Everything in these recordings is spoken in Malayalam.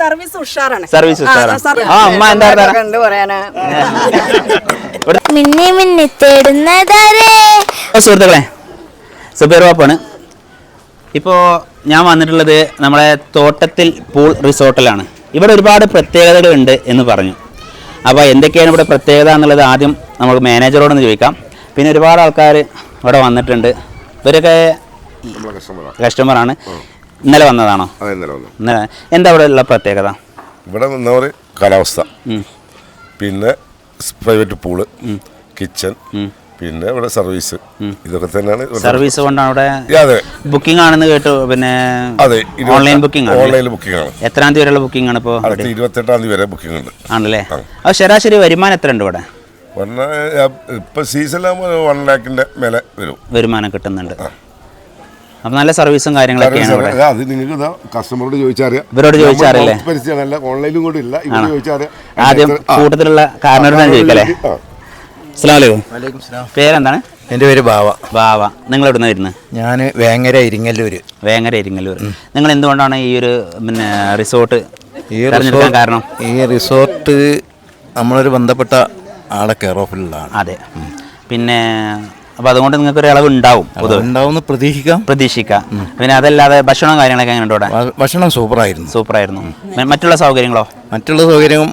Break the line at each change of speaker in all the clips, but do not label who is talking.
സർവീസ് ഉഷാറാണ്.
സർവീസ് ഉഷാറാണ്. ആ അമ്മ എന്താ
കണ്ടു പറയാനാ.
മിന്നി മിന്നി തേടുന്നതാരേ.
സുഹൃത്തുക്കളെ സുബേർ വാപ്പാണ് ഇപ്പോൾ ഞാൻ വന്നിട്ടുള്ളത് നമ്മളെ തോട്ടത്തിൽ പൂൾ റിസോർട്ടിലാണ്. ഇവിടെ ഒരുപാട് പ്രത്യേകതകളുണ്ട് എന്ന് പറഞ്ഞു. അപ്പോൾ എന്തൊക്കെയാണ് ഇവിടെ പ്രത്യേകത എന്നുള്ളത് ആദ്യം നമുക്ക് മാനേജറോടൊന്ന് ചോദിക്കാം. പിന്നെ ഒരുപാട് ആൾക്കാർ ഇവിടെ വന്നിട്ടുണ്ട്. ഇവരൊക്കെ
കസ്റ്റമർ ആണ്.
കസ്റ്റമറാണ് ഇന്നലെ വന്നതാണോ?
അതെ ഇന്നലെ വന്നു.
ഇന്നലെ എന്താ ഇവിടെ ഉള്ള പ്രത്യേകത?
ഇവിടെ വന്നവര് കാലാവസ്ഥ. പിന്നെ പ്രൈവറ്റ് പൂൾ കിച്ചൺ പിന്നെ ഇവിടെ സർവീസ് ഇതൊക്കെ തന്നെയാണ്
സർവീസ് കൊണ്ടാണ് ഇവിടെ
അതെ.
ബുക്കിംഗ് ആണെന്ന് കേട്ടു പിന്നെ
അതെ
ഓൺലൈൻ ബുക്കിംഗ്
ഓൺലൈൻ ബുക്കിംഗ് ആണ്.
എത്രാം തീയതി വരെയുള്ള ബുക്കിംഗ് ആണ് ഇപ്പോൾ
അടുത്ത ഇരുപത്തെട്ടാം തീയതി വരെ ബുക്കിംഗ് ഉണ്ട്.
ആണല്ലേ? അപ്പോൾ ശരാശരി വരുമാനം എത്ര ഉണ്ട് ഇവിടെ
ഇപ്പൊ സീസൺ സീസണിലാകുമ്പോൾ വൺ ലാഖിന്റെ മേലെ വരും.
വരുമാനം കിട്ടുന്നുണ്ട്. അപ്പം നല്ല സർവീസും കാര്യങ്ങളൊക്കെയാണ് ഇവിടെ.
അതെ, അത് നിങ്ങൾക്ക് ഇതാ കസ്റ്റമറോട് ചോദിച്ചറിയാം.
ഇവരോട് ചോദിച്ചറിയില്ലേ?
പരിചയമല്ല ഓൺലൈനിലും കൂടി ഇല്ല ഇവിടെ ചോദിച്ചറിയാം.
ആദ്യം കൂട്ടത്തിലുള്ള കാരണവരോട് ചോദിക്കല്ലേ? പേരെന്താണ്?
എന്റെ പേര് ബാവ.
ബാവ. നിങ്ങൾ എവിടെ നിന്ന് വരുന്നത്
ഞാൻ വേങ്ങര ഇരിങ്ങല്ലൂർ
വേങ്ങര ഇരിങ്ങല്ലൂർ നിങ്ങൾ എന്തുകൊണ്ടാണ് ഈ ഒരു പിന്നെ റിസോർട്ട്
ഈ റിസോർട്ട്
കാരണം?
ഈ റിസോർട്ട് നമ്മളൊരു ബന്ധപ്പെട്ട ആളെ കെയർ ഓഫിലുള്ളതാണ്
അതെ. പിന്നെ അപ്പോൾ അതുകൊണ്ട് നിങ്ങൾക്ക് ഒരു ഇളവ് ഉണ്ടാവും
ഉണ്ടാവും പ്രതീക്ഷിക്കാം.
പ്രതീക്ഷിക്കാം. പിന്നെ അതല്ലാതെ ഭക്ഷണവും കാര്യങ്ങളൊക്കെ എങ്ങനെ ഇവിടെ
സൂപ്പർ ഭക്ഷണം സൂപ്പറായിരുന്നു.
സൂപ്പറായിരുന്നു. മറ്റുള്ള സൗകര്യങ്ങളോ?
മറ്റുള്ള സൗകര്യം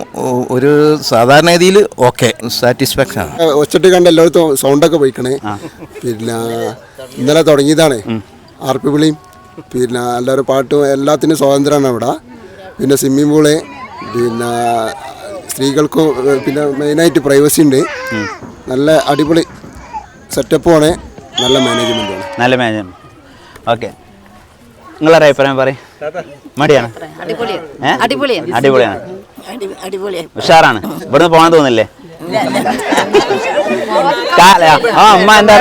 ഒരു സാധാരണ രീതിയിൽ ഓക്കെ. സാറ്റിസ്ഫാക്ഷൻ ആണ്.
കണ്ട കണ്ട് എല്ലായിടത്തും സൗണ്ടൊക്കെ പോയിക്കണേ. പിന്നെ ഇന്നലെ തുടങ്ങിയതാണ്. ആർപ്പി വിളിയും പിന്നെ എല്ലാവരും പാട്ടും എല്ലാത്തിനും സ്വാതന്ത്ര്യമാണ് അവിടെ. പിന്നെ സ്വിമ്മിംഗ് പൂൾ പിന്നെ സ്ത്രീകൾക്കും പിന്നെ മെയിനായിട്ട് പ്രൈവസി ഉണ്ട്. നല്ല അടിപൊളി സെറ്റപ്പുമാണ് നല്ല മാനേജ്മെന്റ് മാനേജ്മെന്റാണ്
നല്ല മാനേജ്മെന്റ് ഓക്കെ നിങ്ങളുടെ അഭിപ്രായം പറയും? മടിയാണ്?
അടിപൊളിയാണ്.
ഉഷാറാണ്. ഇവിടുന്ന് പോകാൻ തോന്നില്ലേ? ആ അമ്മ എന്താ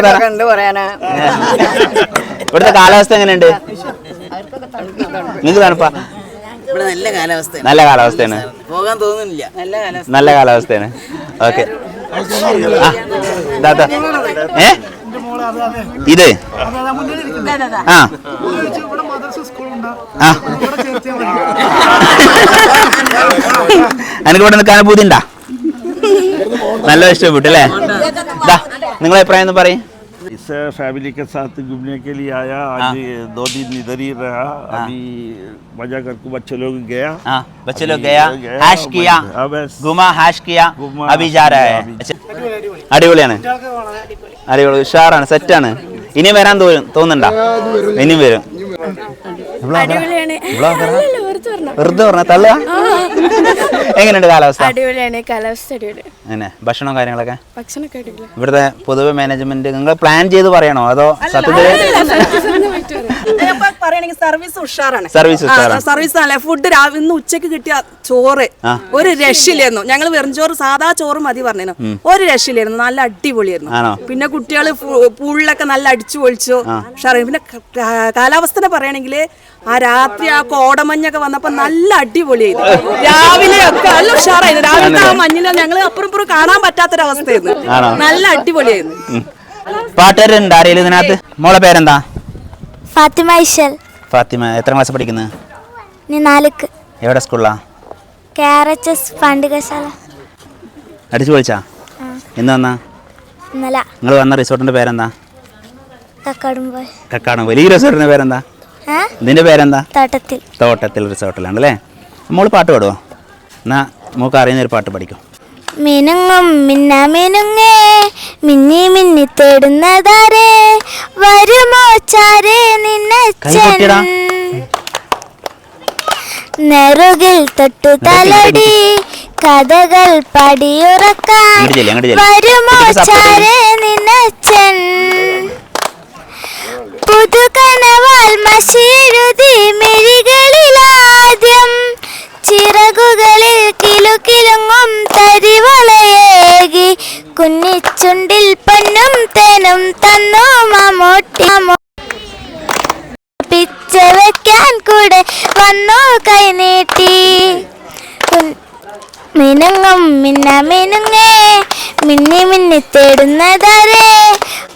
ഇവിടുത്തെ കാലാവസ്ഥ എങ്ങനെയുണ്ട്? നിങ്ങൾക്ക് തണുപ്പാ?
നല്ല കാലാവസ്ഥ
നല്ല കാലാവസ്ഥയാണ്.
പോകാൻ തോന്നുന്നില്ല. നല്ല കാലാവസ്ഥ
നല്ല കാലാവസ്ഥയാണ്. ഓക്കെ ഏ? ഇത്? ആ. ആ. എനിക്ക് ഇവിടെ നിൽക്കാൻ ബുദ്ധിണ്ടാ ഉണ്ടാ നല്ല ഇഷ്ടപ്പെട്ടു അല്ലേ? ദാ നിങ്ങളെ അഭിപ്രായം ഒന്ന് പറയും.
इस फैमिली के साथ घूमने के लिए आया आज दो दिन इधर ही रहा अभी मजा करके बच्चे लोग गया
हाँ बच्चे लोग गया हैश किया
हाँ, बस
घुमा हैश किया
घुमा,
अभी जा रहा है
अभी-
अच्छा. അടിപൊളിയാണ് അടിപൊളി ഉഷാറാണ് സെറ്റാണ് ഇനി വരാൻ തോന്നും തോന്നുന്നുണ്ടോ ഇനിയും വരും
അടിപൊളിയാണ്
വെറുതെ പറഞ്ഞ തള്ള എങ്ങനെയുണ്ട് കാലാവസ്ഥ?
അടിപൊളിയാണ് കാലാവസ്ഥ അടിപൊളി.
അങ്ങനെ ഭക്ഷണം കാര്യങ്ങളൊക്കെ?
ഭക്ഷണമൊക്കെ അടിപൊളി
ഇവിടുത്തെ പൊതുവെ മാനേജ്മെന്റ് നിങ്ങൾ പ്ലാൻ ചെയ്ത് പറയണോ? അതോ സത്യത്തിൽ
പറയുകയാണെങ്കിൽ സർവീസ് ഉഷാറാണ്.
സർവീസ് ഉഷാറാണ്.
സർവീസ് നല്ല. ഫുഡ് രാവിലെ ഇന്ന് ഉച്ചയ്ക്ക് കിട്ടിയ ചോറ്. ഒരു രക്ഷയില്ലായിരുന്നു. ഞങ്ങൾ വെറും ചോറ് സാധാ ചോറ് മതി പറഞ്ഞു ഒരു രക്ഷയില്ലായിരുന്നു. നല്ല അടിപൊളിയായിരുന്നു. പിന്നെ കുട്ടികൾ പൂളിലൊക്കെ നല്ല അടിച്ചു പൊളിച്ചു. ഉഷാറായി. പിന്നെ കാലാവസ്ഥ പറയുകയാണെങ്കിൽ ആ രാത്രി ആ കോടമഞ്ഞൊക്കെ വന്നപ്പോ നല്ല അടിപൊളിയായിരുന്നു. രാവിലെ ഒക്കെ നല്ല ഉഷാറായിരുന്നു. രാവിലത്തെ ആ മഞ്ഞിനെ ഞങ്ങൾ അപ്പുറം ഇപ്പുറം കാണാൻ പറ്റാത്തൊരവസ്ഥയായിരുന്നു? നല്ല അടിപൊളിയായിരുന്നു.
പാട്ടുകാരുണ്ട് ആരെങ്കിലും ഇതിനകത്ത്? മോളെ പേരെന്താ?
ഫാത്തിമ ഇഷൽ
ഫാത്തിമ എത്ര ക്ലാസ് പഠിക്കുന്നത്
നീ നാലുക്ക്.
എവിടെ സ്കൂളിലാ?
കെ ആർ എച്ച് എസ്
അടിച്ചു പൊളിച്ചാ? എന്ന് വന്നാ?
ഇന്നലെ.
നിങ്ങൾ വന്ന റിസോർട്ടിന്റെ പേരെന്താ?
കക്കാടുമ്പോൾ
കക്കാണ് വലിയ റിസോർട്ടിന്റെ പേരെന്താ? ഇതിന്റെ പേരെന്താ?
തോട്ടത്തിൽ.
തോട്ടത്തിൽ റിസോർട്ടിലാണല്ലേ മോൾ പാട്ട് പാടുവോ? എന്നാ മോൾക്ക് അറിയുന്ന ഒരു പാട്ട് പഠിക്കും.
മിനുങ്ങും മിന്ന മിനുങ്ങേ മിന്നി മിന്നി തേടുന്നതാരേ? വരുമോ ചാരേ നിന്നച്ചൻ. നെറുകിൽ തൊട്ടു തലടി കഥകൾ പടിയുറക്കാൻ.
വരുമോ. ചാരേ നിന്നച്ചൻ പുതുകനവാൽ
മഷീരുതി
മിഴി ഞാനും തന്നു
മമ്മൂട്ടി പിച്ച വെക്കാൻ കൂടെ വന്നു കൈ നീട്ടി. മിനുങ്ങും മിന്ന മിനുങ്ങേ മിന്നി മിന്നി തേടുന്നതാരേ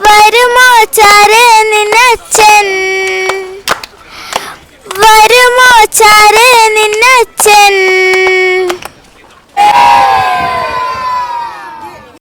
വരുമോ ചാരേ നിനച്ചൻ. വരുമോ ചാരേ